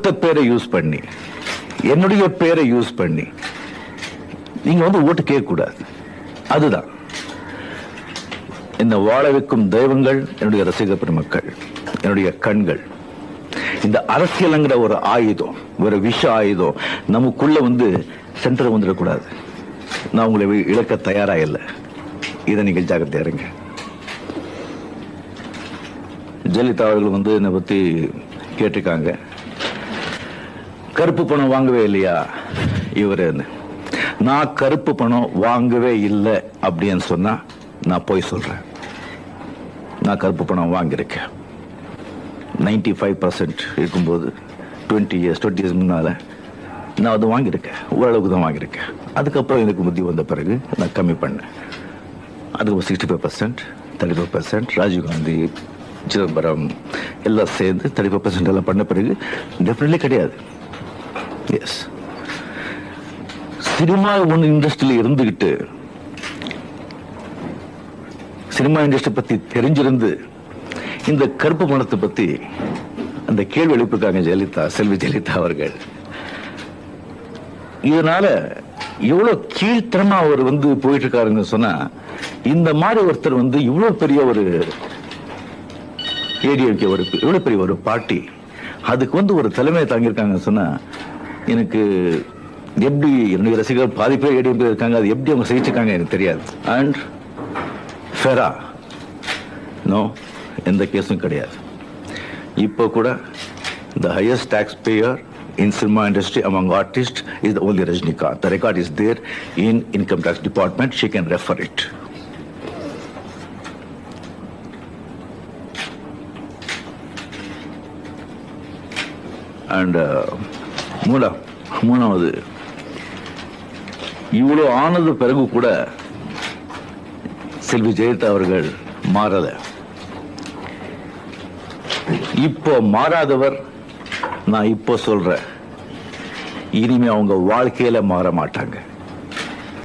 பேரை யூஸ் பண்ணி என்னுடைய பேரை யூஸ் பண்ணி நீங்க வந்து ஓட்டு கேட்க கூடாது அதுதான். இந்த வாழ வைக்கும் தெய்வங்கள் என்னுடைய ரசிக பெருமக்கள் என்னுடைய கண்கள் இந்த அரசியலுங்கிற ஒரு ஆயுதம் ஒரு விஷ ஆயுதம் நமக்குள்ள வந்து சென்டர் வந்துடக்கூடாது. நான் உங்களை இழக்க தயாரா இல்லை. இதை நீங்கள் ஜாக்கிரதையா இருங்க. ஜெயலலிதா அவர்கள் வந்து என்னை பத்தி கேட்டிருக்காங்க. கருப்பு பணம் வாங்கவே இல்லையா? இவரு நான் கருப்பு பணம் வாங்கவே இல்லை அப்படின்னு சொன்னா நான் போய் சொல்றேன். நான் கருப்பு பணம் வாங்கியிருக்கேன். நைன்டி ஃபைவ் பர்சன்ட் இருக்கும்போது டுவெண்ட்டி இயர்ஸ் டுவெண்ட்டி இயர்ஸ் முன்னால நான் அது வாங்கியிருக்கேன். ஓரளவுக்கு தான் வாங்கியிருக்கேன். அதுக்கப்புறம் எனக்கு புத்தி வந்த பிறகு நான் கம்மி பண்ணேன். அதுக்கு sixty five percent thirty five percent Rajiv Gandhi Chidambaram எல்லாம் சேர்ந்து தேர்ட்டி ஃபைவ் பர்சன்ட் எல்லாம் பண்ண பிறகு டெஃபினெட்லி கிடையாது. எஸ் சினிமா ஒன்று இண்டஸ்ட்ரியில் இருந்துகிட்டு சினிமா இண்டஸ்ட்ரி பத்தி தெரிஞ்சிருந்து இந்த கருப்பு பணத்தை பத்தி அந்த கேள்வி எழுப்பிருக்காங்க ஜெயலலிதா செல்வி ஜெயலலிதா அவர்கள். இதனால எவ்வளவு கீழ்த்தனமா அவர் வந்து போயிட்டு இருக்காருன்னு சொன்னா இந்த மாதிரி ஒருத்தர் வந்து இவ்வளவு பெரிய ஒரு ஏடிஎம்கே ஒரு இவ்வளவு பெரிய ஒரு பார்ட்டி அதுக்கு வந்து ஒரு தலைமையை தாங்கியிருக்காங்கன்னு சொன்னா எனக்கு எப்படி என்னுடைய ரசிகர்கள் பாதி பேர் ஏடிஎம்கே இருக்காங்க அது எப்படி அவங்க செய்யிச்சிருக்காங்க எனக்கு தெரியாது. அண்ட் ஃபெரா நோ எந்த கேஸும் கிடையாது. இப்போ கூட the highest tax payer in cinema industry among artist is the only Rajinikanth the record is there in income tax department she can refer it and மூணா மூணாவது. இவ்வளோ ஆனது பிறகு கூட செல்வி ஜெயலலிதா அவர்கள் மாறல. இப்போ மாறாதவர் நான் இப்போ சொல்றேன். இனிமே அவங்க வாழ்க்கையில மாற மாட்டாங்க.